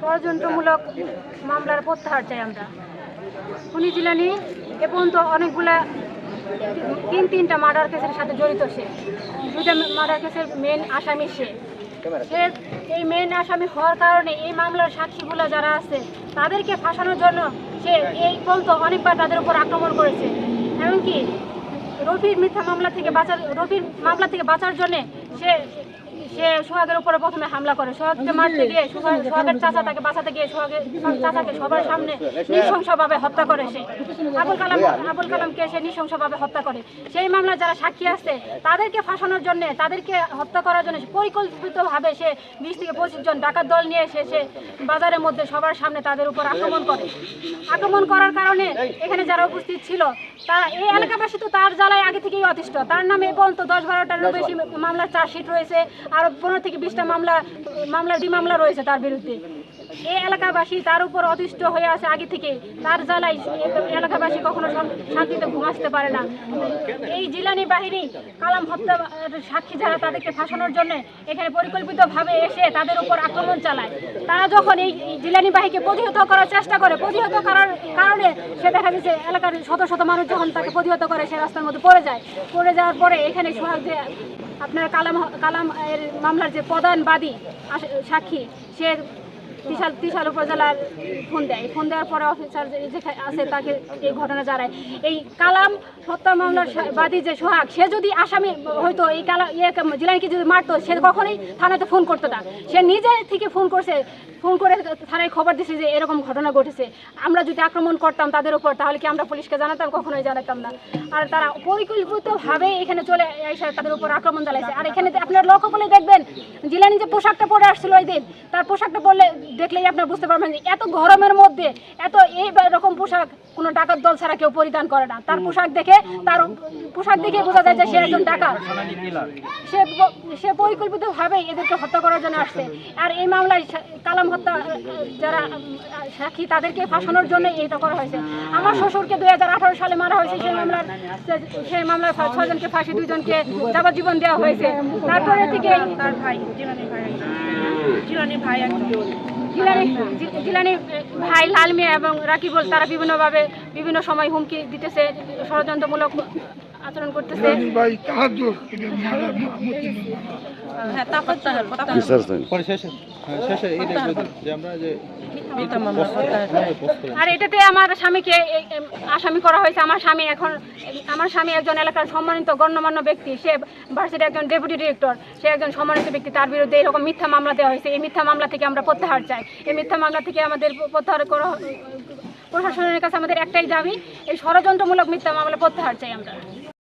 ষড়যন্ত্রমূলক মামলার প্রত্যাহার চাই আমরা। খুনি জিলানি এ পর্যন্ত অনেকগুলা তিন তিনটা মার্ডার কেসের সাথে জড়িত সে। দুইটা মার্ডার কেসের মেন আসামি সে। সে এই মেন আসামি হওয়ার কারণে এই মামলার সাক্ষীগুলো যারা আছে, তাদেরকে ফাঁসানোর জন্য সে এই পর্যন্ত অনেকবার তাদের উপর আক্রমণ করেছে। এমনকি রফির মিথ্যা মামলা থেকে বাঁচার রফির মামলা থেকে বাঁচার জন্যে সে সে সোহাগের উপরে প্রথমে হামলা করে। সোহাগকে মারতে গিয়ে সোহাগের চাচা তাকে বাঁচাতে গিয়ে সোহাগের চাচাকে সবার সামনে নৃশংসভাবে হত্যা করে সে। আবুল কালাম আবুল কালামকে সে নৃশংসভাবে হত্যা করে। সেই মামলা যারা সাক্ষী আছে, তাদেরকে ফাঁসানোর জন্য, তাদেরকে হত্যা করার জন্য পরিকল্পিতভাবে সে বিশ থেকে পঁচিশ জন ডাকাত দল নিয়ে এসে সে বাজারের মধ্যে সবার সামনে তাদের উপর আক্রমণ করে। আক্রমণ করার কারণে এখানে যারা উপস্থিত ছিল তারা এই এলাকাবাসী তো তার জ্বালায় আগে থেকেই অতিষ্ঠ। তার নামে এ পর্যন্ত দশ বারোটারও বেশি মামলার চার্জশিট রয়েছে। আর পনেরো থেকে বিশটা মামলা মামলা ডি মামলা রয়েছে তার বিরুদ্ধে। এই এলাকাবাসী তার উপর অতিষ্ঠ হয়ে আছে আগে থেকে। তার জ্বালায় এলাকাবাসী কখনো শান্তিতে ঘুম আসতে পারে না। এই জিলানি বাহিনী, কালাম হত্যা, সাক্ষী যারা তাদেরকে ফাঁসানোর জন্য এখানে পরিকল্পিতভাবে এসে তাদের উপর আক্রমণ চালায়। তারা যখন এই জিলানি বাহিনীকে প্রতিহত করার চেষ্টা করে, প্রতিহত করার কারণে সে দেখা গেছে এলাকার শত শত মানুষ যখন তাকে প্রতিহত করে, সে রাস্তার মধ্যে পড়ে যায়। পড়ে যাওয়ার পরে এখানে সোহাগ আপনার কালাম কালাম এর মামলার যে প্রধান বাদী সাক্ষী সে তিশাল তিশাল উপজেলার ফোন দেয়। ফোন দেওয়ার পরে অফিসার যে আছে তাকে এই ঘটনা জানায়। এই কালাম হত্যা মামলার বাদী যে সোহাগ, সে যদি আসামি হয়তো এই কালা ইয়ে জিলানিকে যদি মারতো, সে কখনোই থানাতে ফোন করতো না। সে নিজে থেকে ফোন করছে, ফোন করে থানায় খবর দিছে যে এরকম ঘটনা ঘটেছে। আমরা যদি আক্রমণ করতাম তাদের উপর, তাহলে কি আমরা পুলিশকে জানাতাম? কখনোই জানাতাম না। আর তারা পরিকল্পিতভাবে এখানে চলে এসে তাদের উপর আক্রমণ চালাইছে। আর এখানে আপনার লক্ষ্য করলে দেখবেন, জিলানি যে পোশাকটা পরে আসছিল ওই দিন, তার পোশাকটা পরলে দেখলেই আপনার বুঝতে পারবেন এত গরমের মধ্যে, এত এই রকম পোশাক কোনো ডাকাত দল ছাড়া কেউ পরিধান করে না। তার পোশাক দেখে, তার পোশাক দেখে বোঝা যায় যে সে একজন ডাকাত। সে সে পরিকল্পিতভাবে এদেরকে হত্যা করার জন্য আসছে। আর এই মামলায় কালাম হত্যা যারা সাক্ষী, তাদেরকে ফাঁসানোর জন্য এটা করা হয়েছে। আমার শ্বশুরকে দুই হাজার আঠারো সালে মারা হয়েছে, সেই মামলার সেই মামলায় ফা- ছজনকে ফাঁসি, দুইজনকে যাবজ্জীবন দেওয়া হয়েছে। তারপরে থেকে তার ভাই, জিলানি ভাই জিলানি ভাই একজন। জিলানি জিলানি ভাই লাল মিয়া এবং রাকিবুল তারা বিভিন্নভাবে বিভিন্ন সময় হুমকি দিতেছে ষড়যন্ত্রমূলক আচরণ করতেছে। হ্যাঁ তারপর শেষে হ্যাঁ, যে আমরা যে আর এটাতে আমার স্বামীকে আসামি করা হয়েছে। আমার স্বামী এখন আমার স্বামী একজন এলাকার সম্মানিত গণ্যমান্য ব্যক্তি। সে ভার্সিটির একজন ডেপুটি ডিরেক্টর। সে একজন সম্মানিত ব্যক্তি। তার বিরুদ্ধে এরকম মিথ্যা মামলা দেওয়া হয়েছে। এই মিথ্যা মামলা থেকে আমরা প্রত্যাহার চাই। এই মিথ্যা মামলা থেকে আমাদের প্রত্যাহার করা প্রশাসনের কাছে আমাদের একটাই দাবি এই ষড়যন্ত্রমূলক মিথ্যা মামলা প্রত্যাহার চাই আমরা।